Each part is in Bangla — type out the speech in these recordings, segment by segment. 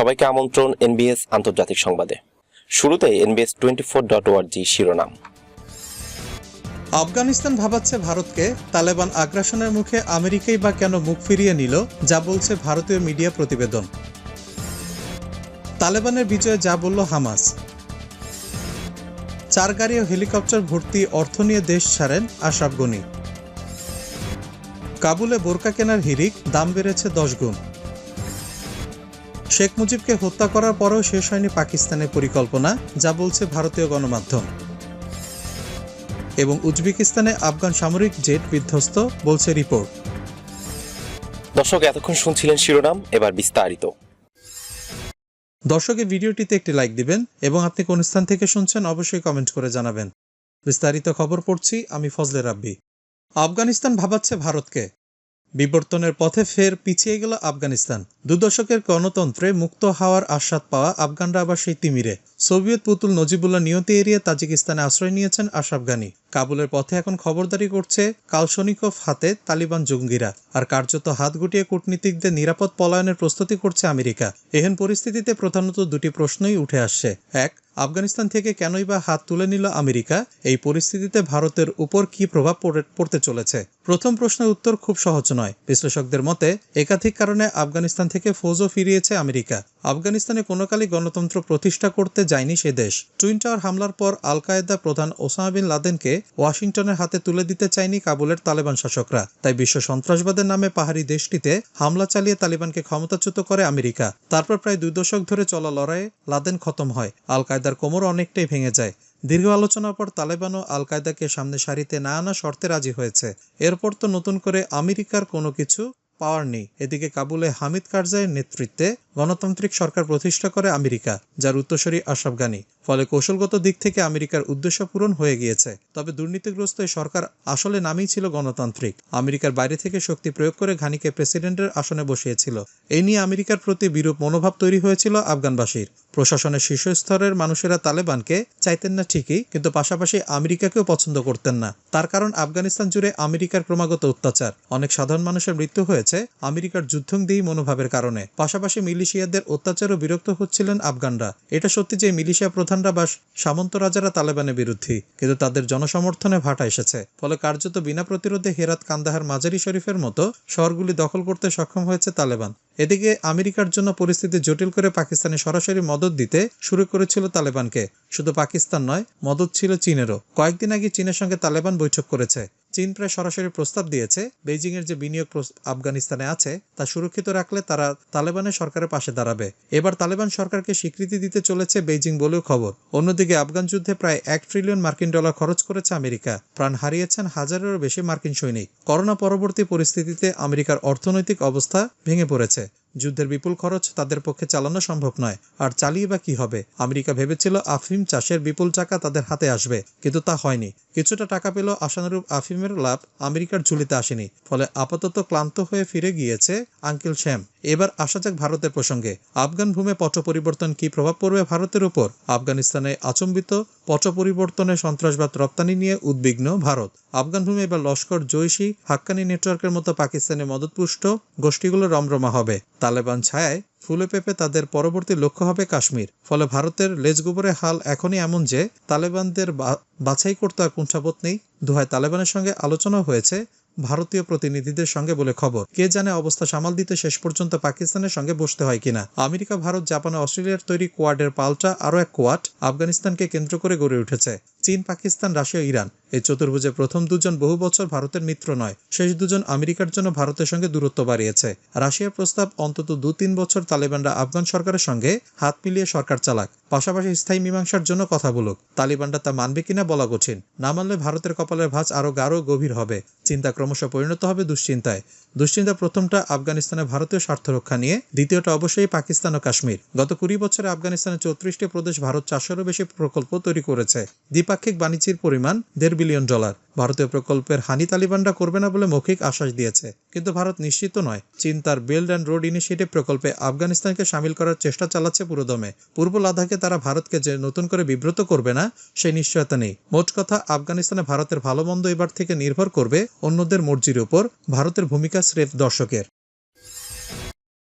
সবাইকে আমন্ত্রণ এনবিএস আন্তর্জাতিক সংবাদে। শুরুতে এনবিএস টোয়েন্টি ফোর ডট ওয়ার্জি শিরোনাম। আফগানিস্তান ভাবাচ্ছে ভারতকে তালেবান আগ্রাসনের মুখে আমেরিকাই বা কেন মুখ ফিরিয়ে নিল, যা বলছে ভারতীয় মিডিয়া প্রতিবেদন। তালেবানের বিজয়ে যা বলল হামাস। চার গাড়ি ও হেলিকপ্টার ভর্তি অর্থ নিয়ে দেশ ছাড়েন আশরাফ গনি। কাবুলে বোরকা কেনার হিরিক দাম বেড়েছে দশ গুণ। শেখ মুজিবকে হত্যা করার পরেও শেষ হয়নি পাকিস্তানের পরিকল্পনা যা বলছে ভারতীয় গণমাধ্যম। এবং উজবেকিস্তানে আফগান সামরিক জেট বিধ্বস্ত বলছে রিপোর্ট। দর্শক এতক্ষণ শুনছিলেন শিরোনাম এবার বিস্তারিত। দর্শকের ভিডিওটিতে একটি লাইক দিবেন এবং আপনি কোন স্থান থেকে শুনছেন অবশ্যই কমেন্ট করে জানাবেন। বিস্তারিত খবর পড়ছি আমি ফজলে রাব্বি। আফগানিস্তান ভাবাচ্ছে ভারতকে। বিবর্তনের পথে ফের পিছিয়ে গেল আফগানিস্তান। দুদশকের গণতন্ত্রে মুক্ত হওয়ার আস্বাদ পাওয়া আফগানরা আবার সেই তিমিরে। সোভিয়েত পুতুল নজিবুল্লাহ নিয়তি এরিয়া তাজিকিস্তানে আশ্রয় নিয়েছেন আশরাফ গানি। কাবুলের পথে এখন খবরদারি করছে কালশনিকভ হাতে তালিবান জঙ্গিরা আর কার্যত হাত গুটিয়ে কূটনীতিকদের নিরাপদ পলায়নের প্রস্তুতি করছে আমেরিকা। এহেন পরিস্থিতিতে প্রধানত দুটি প্রশ্নই উঠে আসছে। এক, আফগানিস্তান থেকে কেনই বা হাত তুলে নিল আমেরিকা? এই পরিস্থিতিতে ভারতের উপর কি প্রভাব পড়তে চলেছে? প্রথম প্রশ্নের উত্তর খুব সহজ নয়। বিশ্লেষকদের মতে, একাধিক কারণে আফগানিস্তান থেকে ফৌজও ফিরিয়েছে আমেরিকা। আফগানিস্তানে কোনোকালই গণতন্ত্র প্রতিষ্ঠা করতে যায়নি সে দেশ। টুইন টাওয়ার হামলার পর আল কায়েদা প্রধান ওসামা বিন লাদেনকে ওয়াশিংটনের হাতে তুলে দিতে চায়নি কাবুলের তালেবান শাসকরা। তাই বিশ্ব সন্ত্রাসবাদের নামে পাহাড়ি দেশটিতে হামলা চালিয়ে তালিবানকে ক্ষমতাচ্যুত করে আমেরিকা। তারপর প্রায় দুই দশক ধরে চলা লড়াইয়ে লাদেন খতম হয়। আল কায়দার কোমর অনেকটাই ভেঙে যায়। দীর্ঘ আলোচনার পর তালেবান ও আল কায়দাকে সামনে সারিতে না আনা শর্তে রাজি হয়েছে। এরপর তো নতুন করে আমেরিকার কোনো কিছু পাওয়ার নেই। এদিকে কাবুলে হামিদ কারজাইয়ের নেতৃত্বে গণতান্ত্রিক সরকার প্রতিষ্ঠা করে আমেরিকা, যার উত্তরসূরি আশরাফ গানি। ফলে কৌশলগত দিক থেকে আমেরিকার উদ্দেশ্য পূরণ হয়ে গিয়েছে। তবে দুর্নীতিগ্রস্ত এই সরকার আসলে নামই ছিল গণতান্ত্রিক। আমেরিকার বাইরে থেকে শক্তি প্রয়োগ করে ঘানিকে প্রেসিডেন্টের আসনে বসিয়েছিল। এই নিয়ে আমেরিকার প্রতি বিরূপ মনোভাব তৈরি হয়েছিল আফগানবাসীর। প্রশাসনের শীর্ষস্তরের মানুষেরা তালেবানকে চাইতেন না ঠিকই, কিন্তু পাশাপাশি আমেরিকাকেও পছন্দ করতেন না। তার কারণ আফগানিস্তান জুড়ে আমেরিকার ক্রমাগত অত্যাচার। অনেক সাধারণ মানুষের মৃত্যু হয়েছে আমেরিকার যুদ্ধংদেহী মনোভাবের কারণে। পাশাপাশি মিলিশিয়াদের অত্যাচারও বিরক্ত হচ্ছিলেন আফগানরা। এটা সত্যি যে মিলিশিয়া প্রধানরা বা সামন্ত রাজারা তালেবানের বিরুদ্ধে, কিন্তু তাদের জনসমর্থনে ভাটা এসেছে। ফলে কার্যত বিনা প্রতিরোধে হেরাত কান্দাহার মাজারি শরীফের মতো শহরগুলি দখল করতে সক্ষম হয়েছে তালেবান। এদিকে আমেরিকার জন্য পরিস্থিতি জটিল করে পাকিস্তানে সরাসরি মদত দিতে শুরু করেছিল তালেবানকে। শুধু পাকিস্তান নয়, মদত ছিল চীনেরও। কয়েকদিন আগে চীনের সঙ্গে তালেবান বৈঠক করেছে। চীন প্রায় সরাসরি প্রস্তাব দিয়েছে বেইজিং এর যে বিনিয়োগ আফগানিস্তানে আছে, তা সুরক্ষিত রাখলে তারা তালেবানের সরকারের পাশে দাঁড়াবে। এবার তালেবান সরকারকে স্বীকৃতি দিতে চলেছে বেইজিং বলেও খবর। অন্যদিকে আফগান যুদ্ধে প্রায় এক ট্রিলিয়ন মার্কিন ডলার খরচ করেছে আমেরিকা। প্রাণ হারিয়েছেন হাজারেরও বেশি মার্কিন সৈনিক। করোনা পরবর্তী পরিস্থিতিতে আমেরিকার অর্থনৈতিক অবস্থা ভেঙে পড়েছে। যুদ্ধের বিপুল খরচ তাদের পক্ষে চালানো সম্ভব নয়। আর চালিয়ে বা কি হবে? আমেরিকা ভেবেছিল আফিম চাষের বিপুল টাকা তাদের হাতে আসবে, কিন্তু তা হয়নি। কিছুটা টাকা পেল আশানুরূপ আফিমের লাভ আমেরিকার ঝুলিতে আসেনি, ফলে আপাতত ক্লান্ত হয়ে ফিরে গিয়েছে আঙ্কিল শ্যাম। এবার আসা যাক ভারতের প্রসঙ্গে। আফগান ভূমে পট পরিবর্তন কি প্রভাব পড়বে ভারতের উপর? আফগানিস্তানে আচম্বিত পট পরিবর্তনে সন্ত্রাসবাদ রপ্তানি নিয়ে উদ্বিগ্ন ভারত। আফগান ভূমে এবার লস্কর, জৈশি, হাক্কানি নেটওয়ার্কের মতো পাকিস্তানে মদতপুষ্ট গোষ্ঠীগুলো রমরমা হবে। তালেবান ছায়ায় ফুলে পেপে তাদের পরবর্তী লক্ষ্য হবে কাশ্মীর। ফলে ভারতের লেজগোবরে হাল এখনই এমন যে, তালেবানদের বাছাই করতে আর কুণ্ঠাবোধ নেই। দুহায় তালেবানের সঙ্গে আলোচনা হয়েছে ভারতীয় প্রতিনিধিদের সঙ্গে বলে খবর। কে জানে অবস্থা সামাল দিতে শেষ পর্যন্ত পাকিস্তানের সঙ্গে বসতে হয় কিনা। আমেরিকা, ভারত, জাপান অস্ট্রেলিয়ার তৈরি কোয়াডের পাল্টা আরও এক কোয়াড আফগানিস্তানকে কেন্দ্র করে গড়ে উঠেছে। চীন, পাকিস্তান, রাশিয়া, ইরান। এই চতুর্ভুজে প্রথম দুজন বহু বছর ভারতের মিত্র নয়, শেষ দুজন আমেরিকার জন্য ভারতের সঙ্গে দূরত্ব বাড়িয়েছে। রাশিয়ার প্রস্তাব অন্তত দু তিন বছর তালেবানরা আফগান সরকারের সঙ্গে হাত মিলিয়ে সরকার চালাক। পাশাপাশি স্থায়ী মীমাংসার জন্য কথা বলুক। তালিবানরা তা মানবে কিনা বলা কঠিন। না মানলে ভারতের কপালের ভাঁজ আরও গাঢ় গভীর হবে। চিন্তা ক্রমশ পরিণত হবে দুশ্চিন্তায়। দুশ্চিন্তা প্রথমটা আফগানিস্তানে ভারতীয় স্বার্থ রক্ষা নিয়ে, দ্বিতীয়টা অবশ্যই পাকিস্তান ও কাশ্মীর। গত কুড়ি বছরে আফগানিস্তানের চৌত্রিশটি প্রদেশ ভারত চারশোরও বেশি প্রকল্প তৈরি করেছে। দ্বিপাক্ষিক বাণিজ্যের পরিমাণ দেড় বিলিয়ন ডলার। ভারতীয় প্রকল্পের হানি তালিবানরা করবে না বলে মৌখিক আশ্বাস দিয়েছে। কিন্তু ভারত নিশ্চিত নয়। চীন তার বেল্ট অ্যান্ড রোড ইনিশিয়েটিভ প্রকল্পে আফগানিস্তানকে সামিল করার চেষ্টা চালাচ্ছে পুরোদমে। পূর্ব লাদাখে তারা ভারতকে যে নতুন করে বিব্রত করবে না সেই নিশ্চয়তা নেই। মোট কথা, আফগানিস্তানে ভারতের ভালো মন্দ এবার থেকে নির্ভর করবে অন্যদের মর্জির উপর, ভারতের ভূমিকা স্রেফ দর্শকের।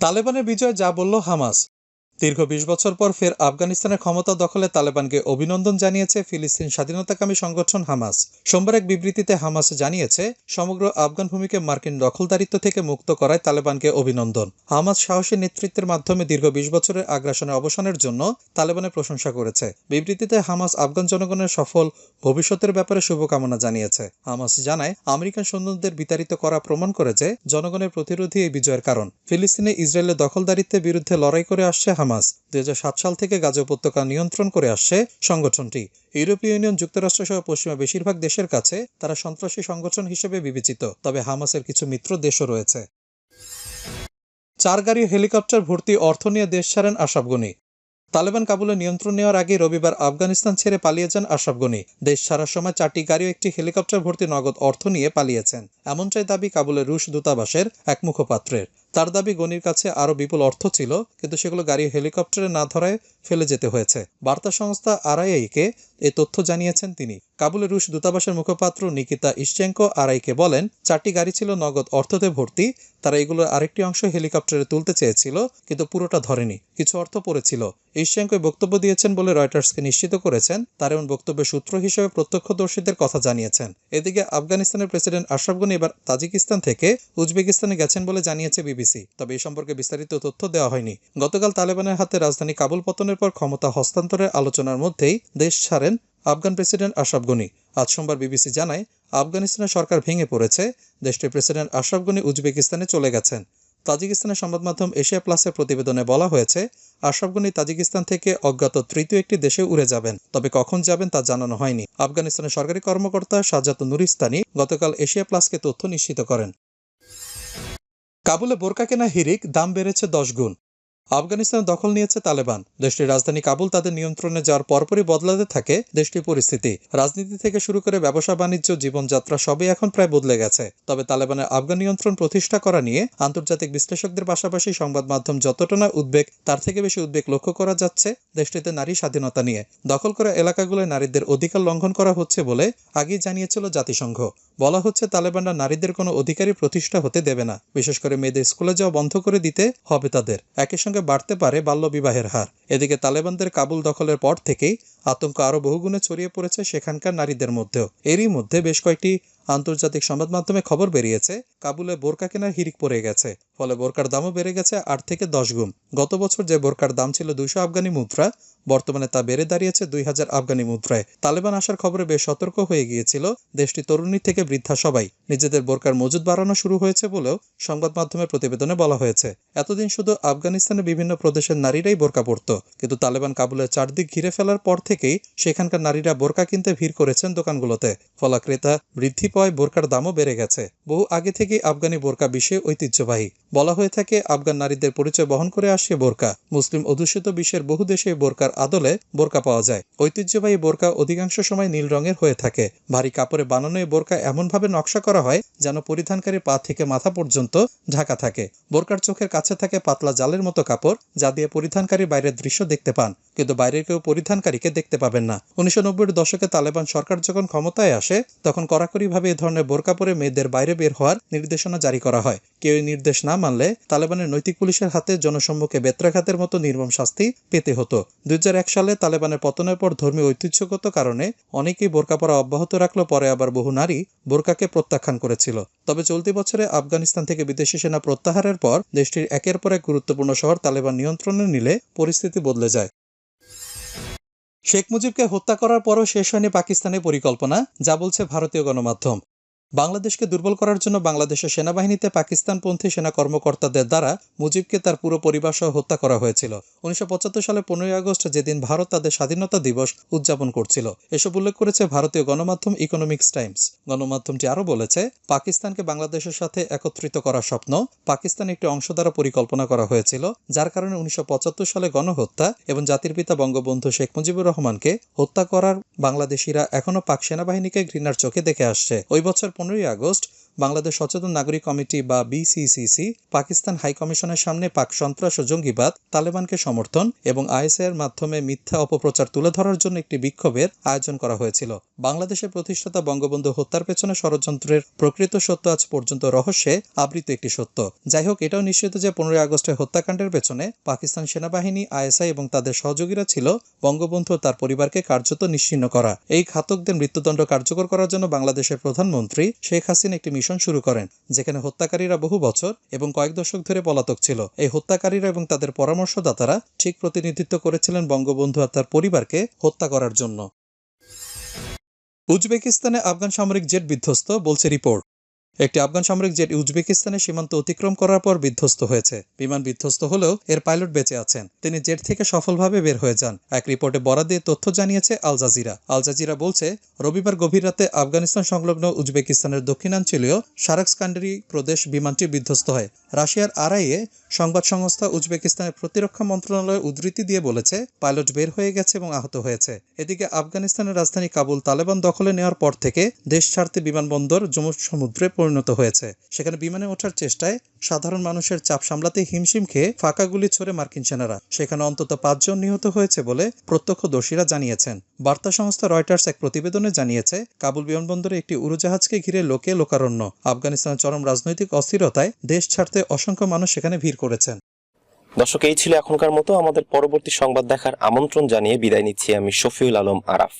তালেবানের বিজয় যা বলল হামাস। দীর্ঘ বিশ বছর পর ফের আফগানিস্তানের ক্ষমতা দখলে তালেবানকে অভিনন্দন জানিয়েছে ফিলিস্তিন স্বাধীনতাকামী সংগঠন হামাস। সোমবার এক বিবৃতিতে হামাস জানিয়েছে, সমগ্র আফগান ভূমিকে মার্কিন দখলদারিত্ব থেকে মুক্ত করায় তালেবানকে অভিনন্দন। হামাস সাহসী নেতৃত্বের মাধ্যমে দীর্ঘ বিশ বছরের আগ্রাসনের অবসানের জন্য তালেবানের প্রশংসা করেছে। বিবৃতিতে হামাস আফগান জনগণের সফল ভবিষ্যতের ব্যাপারে শুভকামনা জানিয়েছে। হামাস জানায়, আমেরিকান সৈন্যদের বিতাড়িত করা প্রমাণ করে যে, জনগণের প্রতিরোধী এই বিজয়ের কারণ। ফিলিস্তিনে ইসরায়েলের দখলদারিত্বের বিরুদ্ধে লড়াই করে আসছে হামাস। দুই হাজার সাত সাল থেকে গাজা উপত্যকা নিয়ন্ত্রণ করে আসছে সংগঠনটি। ইউরোপীয় ইউনিয়ন যুক্তরাষ্ট্র সহ পশ্চিমা বেশিরভাগ দেশের কাছে তারা সন্ত্রাসী সংগঠন হিসেবে বিবেচিত, তবে হামাসের কিছু মিত্র দেশও রয়েছে। চার গাড়ি হেলিকপ্টার ভর্তি অর্থ নিয়ে দেশ ছাড়েন আশরাফ গনি। তালেবান কাবুলে নিয়ন্ত্রণ নেওয়ার আগে রবিবার আফগানিস্তান ছেড়ে পালিয়ে যান আশরাফ দেশ ছাড়ার সময় চারটি গাড়ি একটি হেলিকপ্টার ভর্তি নগদ অর্থ নিয়ে পালিয়েছেন। এমনটাই দাবি কাবুলের রুশ দূতাবাসের এক মুখপাত্রের। তার দাবি গনির কাছে আরও বিপুল অর্থ ছিল, কিন্তু সেগুলো গাড়ি হেলিকপ্টারে না ধরায় ফেলে যেতে হয়েছে। বার্তা সংস্থা আরআইআইকে এ তথ্য জানিয়েছেন তিনি। কাবুলের রুশ দূতাবাসের মুখপাত্র নিকিতা ইশ্চেঙ্কো আরআইকে বলেন, চারটি গাড়ি ছিল নগদ অর্থতে ভর্তি, তারা এগুলোর আরেকটি অংশ হেলিকপ্টারে তুলতে চেয়েছিল, কিন্তু পুরোটা ধরেনি, কিছু অর্থ পড়েছিল। ইশ্চেঙ্কো বক্তব্য দিয়েছেন বলে রয়টার্সকে নিশ্চিত করেছেন, তার এমন বক্তব্যের সূত্র হিসেবে প্রত্যক্ষদর্শীদের কথা জানিয়েছেন। এদিকে আফগানিস্তানের প্রেসিডেন্ট আশরাফ গনি এবার তাজিকিস্তান থেকে উজবেকিস্তানে গেছেন বলে জানিয়েছে বিবিসি। তবে এ সম্পর্কে বিস্তারিত তথ্য দেওয়া হয়নি। গতকাল তালেবানের হাতে রাজধানী কাবুল পতনের পর ক্ষমতা হস্তান্তরের আলোচনার মধ্যেই দেশ ছাড়েন আফগান প্রেসিডেন্ট আশরাফ গনি। আজ সোমবার বিবিসি জানায়, আফগানিস্তানের সরকার ভেঙে পড়েছে। দেশটির প্রেসিডেন্ট আশরাফ গনি উজবেকিস্তানে চলে গেছেন। তাজিকিস্তানের সংবাদ মাধ্যম এশিয়া প্লাসের প্রতিবেদনে বলা হয়েছে, আশরাফ গনি তাজিকিস্তান থেকে অজ্ঞাত তৃতীয় একটি দেশে উড়ে যাবেন। তবে কখন যাবেন তা জানানো হয়নি। আফগানিস্তানের সরকারি কর্মকর্তা সাজাত নুরিস্তানি গতকাল এশিয়া প্লাসকে তথ্য নিশ্চিত করেন। কাবুলে বোরকা কেনা হিরিক দাম বেড়েছে দশ গুণ। আফগানিস্তানের দখল নিয়েছে তালেবান। দেশটির রাজধানী কাবুল তাদের নিয়ন্ত্রণে যাওয়ার পরপরই বদলাতে থাকে দেশটির পরিস্থিতি। রাজনীতি থেকে শুরু করে ব্যবসা, বাণিজ্য, জীবনযাত্রা সবই এখন প্রায় বদলে গেছে। তবে তালেবানের আফগান নিয়ন্ত্রণ প্রতিষ্ঠা করা নিয়ে আন্তর্জাতিক বিশ্লেষকদের পাশাপাশি সংবাদ মাধ্যম যতটা না উদ্বেগ, তার থেকে বেশি উদ্বেগ লক্ষ্য করা যাচ্ছে দেশটিতে নারী স্বাধীনতা নিয়ে। দখল করা এলাকাগুলোয় নারীদের অধিকার লঙ্ঘন করা হচ্ছে বলে আগেই জানিয়েছিল জাতিসংঘ। বলা হচ্ছে তালেবানরা নারীদের কোনো অধিকারী প্রতিষ্ঠা হতে দেবে না। বিশেষ করে মেয়েদের স্কুলে যাওয়া বন্ধ করে দিতে হবে তাদের। একই সঙ্গে বাড়তে পারে বাল্যবিবাহের হার। এদিকে তালেবানদের কাবুল দখলের পর থেকেই আতঙ্ক আরও বহুগুণে ছড়িয়ে পড়েছে সেখানকার নারীদের মধ্যেও। এরই মধ্যে বেশ কয়েকটি আন্তর্জাতিক সংবাদ মাধ্যমে খবর বেরিয়েছে, কাবুলে বোরকা কেনার হিরিক পড়ে গেছে, ফলে বোরকার দামও বেড়ে গেছে আট থেকে দশ গুণ। গত বছর যে বোরকার দাম ছিল দুইশো আফগানি মুদ্রা, বর্তমানে তা বেড়ে দাঁড়িয়েছে দুই হাজার আফগানি মুদ্রায়। তালেবান আসার খবরে বেশ সতর্ক হয়ে গিয়েছিল দেশটি তরুণী থেকে বৃদ্ধা সবাই। নিজেদের বোরকার মজুদ বাড়ানো শুরু হয়েছে বলেও সংবাদ মাধ্যমের প্রতিবেদনে বলা হয়েছে। এতদিন শুধু আফগানিস্তানের বিভিন্ন প্রদেশের নারীরাই বোরকা পরত, কিন্তু তালেবান কাবুলের চারদিক ঘিরে ফেলার পর থেকেই সেখানকার নারীরা বোরকা কিনতে ভিড় করেছেন দোকানগুলোতে। ফলা ক্রেতা বৃদ্ধি পাওয়ায় বোরকার দামও বেড়ে গেছে। বহু আগে থেকেই আফগানি বোরকা বিশ্বে ঐতিহ্যবাহী। বলা হয়ে থাকে, আফগান নারীদের পরিচয় বহন করে আসছে বোরকা। মুসলিম অধ্যুষিত বিশ্বের বহু দেশে বোরকার আদলে বোরকা পাওয়া যায়। ঐতিহ্যবাহী বোরকা অধিকাংশ সময় নীল রঙের হয়ে থাকে। ভারী কাপড়ে বানানো এই বোরকা এমনভাবে নকশা করা হয় যেন পরিধানকারীর পা থেকে মাথা পর্যন্ত ঢাকা থাকে। বোরকার চোখের কাছে থাকে পাতলা জালের মতো কাপড় যা দিয়ে পরিধানকারী বাইরের দৃশ্য দেখতে পান। কিন্তু বাইরের কেউ পরিধানকারীকে দেখতে পাবেন না। উনিশশো দশকে তালেবান সরকার যখন ক্ষমতায় আসে, তখন কড়াকড়িভাবে এ ধরনের বোরকা পরে মেয়েদের বাইরে বের হওয়ার নির্দেশনা জারি করা হয়। কেউ নির্দেশ না মানলে তালেবানের নৈতিক পুলিশের হাতে জনসম্মুখে বেত্রাঘাতের মতো নির্মম শাস্তি পেতে হতো। দু হাজার এক সালে তালেবানের পতনের পর ধর্মীয় ঐতিহ্যগত কারণে অনেকেই বোরকা পরা অব্যাহত রাখল, পরে আবার বহু নারী বোরকাকে প্রত্যাখ্যান করেছিল। তবে চলতি বছরে আফগানিস্তান থেকে বিদেশি সেনা প্রত্যাহারের পর দেশটির একের পর এক গুরুত্বপূর্ণ শহর তালেবান নিয়ন্ত্রণে নিলে পরিস্থিতি বদলে যায়। শেখ মুজিবকে হত্যা করার পরও শেষ হয়নি পাকিস্তানের পরিকল্পনা যা বলছে ভারতীয় গণমাধ্যম। বাংলাদেশকে দুর্বল করার জন্য বাংলাদেশের সেনাবাহিনীতে পাকিস্তানপন্থী সেনা কর্মকর্তাদের দ্বারা মুজিবকে তার পুরো পরিবার সহ হত্যা করা হয়েছিল। উনিশশো সালে পনেরোই আগস্ট যেদিন ভারত তাদের স্বাধীনতা দিবস উদযাপন করছিল, এসব উল্লেখ করেছে ভারতীয় গণমাধ্যম ইকোনমিক্স টাইমস গণমাধ্যমটি আরও বলেছে, পাকিস্তানকে বাংলাদেশের সাথে একত্রিত করার স্বপ্ন পাকিস্তান একটি অংশ দ্বারা পরিকল্পনা করা হয়েছিল, যার কারণে উনিশশো পঁচাত্তর সালে গণহত্যা এবং জাতির পিতা বঙ্গবন্ধু শেখ মুজিবুর রহমানকে হত্যা করার বাংলাদেশিরা এখনও পাক সেনাবাহিনীকে ঘৃণার চোখে দেখে আসছে। ওই বছর পনেরোই আগস্ট বাংলাদেশ সচেতন নাগরিক কমিটি বা বিসিসিসি পাকিস্তান হাই কমিশনের সামনে পাক সন্ত্রাস ও জঙ্গিবাদ, তালেবানকে সমর্থন এবং আইএসআইয়ের মাধ্যমে মিথ্যা অপপ্রচার তুলে ধরার জন্য একটি বিক্ষোভের আয়োজন করা হয়েছিল। বাংলাদেশের প্রতিষ্ঠাতা বঙ্গবন্ধু হত্যার পেছনে ষড়যন্ত্রের প্রকৃত সত্য আজ পর্যন্ত রহস্যে আবৃত একটি সত্য। যাই হোক এটাও নিশ্চিত যে পনেরোই আগস্টের হত্যাকাণ্ডের পেছনে পাকিস্তান সেনাবাহিনী, আইএসআই এবং তাদের সহযোগীরা ছিল বঙ্গবন্ধু তার পরিবারকে কার্যত নিশ্চিন্ন করা। এই ঘাতকদের মৃত্যুদণ্ড কার্যকর করার জন্য বাংলাদেশের প্রধানমন্ত্রী শেখ হাসিনা একটি মিশন শুরু করেন, যেখানে হত্যাকারীরা বহু বছর এবং কয়েক দশক ধরে পলাতক ছিল। এই হত্যাকারীরা এবং তাদের পরামর্শদাতারা ঠিক প্রতিনিধিত্ব করেছিলেন বঙ্গবন্ধু আর তার পরিবারকে হত্যা করার জন্য। উজবেকিস্তানে আফগান সামরিক জেট বিধ্বস্ত, বলছে রিপোর্ট। একটি আফগান সামরিক জেট উজবেকিস্তানের সীমান্ত অতিক্রম করার পর বিধ্বস্ত হয়েছে। বিমান বিধ্বস্ত হলেও এর পাইলট বেঁচে আছেন। তিনি জেট থেকে সফলভাবে বের হয়ে যান। এক রিপোর্টে বরাদ দিয়ে তথ্য জানিয়েছে আল জাজিরা। আল জাজিরা বলছে, রবিবার গভীর রাতে আফগানিস্তান সংলগ্ন উজবেকিস্তানের দক্ষিণাঞ্চলীয় সারাক্সকান্ডারি প্রদেশ বিমানটি বিধ্বস্ত হয়। রাশিয়ার আড়াইয়ে সংবাদ সংস্থা উজবেকিস্তানের প্রতিরক্ষা মন্ত্রণালয়ের উদ্ধৃতি দিয়ে বলেছে, পাইলট বের হয়ে গেছে এবং আহত হয়েছে। এদিকে আফগানিস্তানের রাজধানী কাবুল তালেবান দখলে নেওয়ার পর থেকে দেশ ছাড়তে বিমানবন্দর সমুদ্রে পরিণত হয়েছে। সেখানে বিমানে ওঠার চেষ্টায় সাধারণ মানুষের চাপ সামলাতে হিমশিম খেয়ে ফাঁকা গুলি ছড়ে মার্কিন সেনারা। সেখানে অন্তত পাঁচজন নিহত হয়েছে বলে প্রত্যক্ষদর্শীরা জানিয়েছেন। বার্তা সংস্থা রয়টার্স এক প্রতিবেদনে জানিয়েছে, কাবুল বিমানবন্দরে একটি উড়োজাহাজকে ঘিরে লোকে লোকারণ্য। আফগানিস্তানের চরম রাজনৈতিক অস্থিরতায় দেশ ছাড়তে অসংখ্য মানুষ সেখানে ভিড় করেছেন। দর্শক, এই ছিল এখনকার মতো। আমাদের পরবর্তী সংবাদ দেখার আমন্ত্রণ জানিয়ে বিদায় নিচ্ছি আমি শফিউল আলম আরাফ।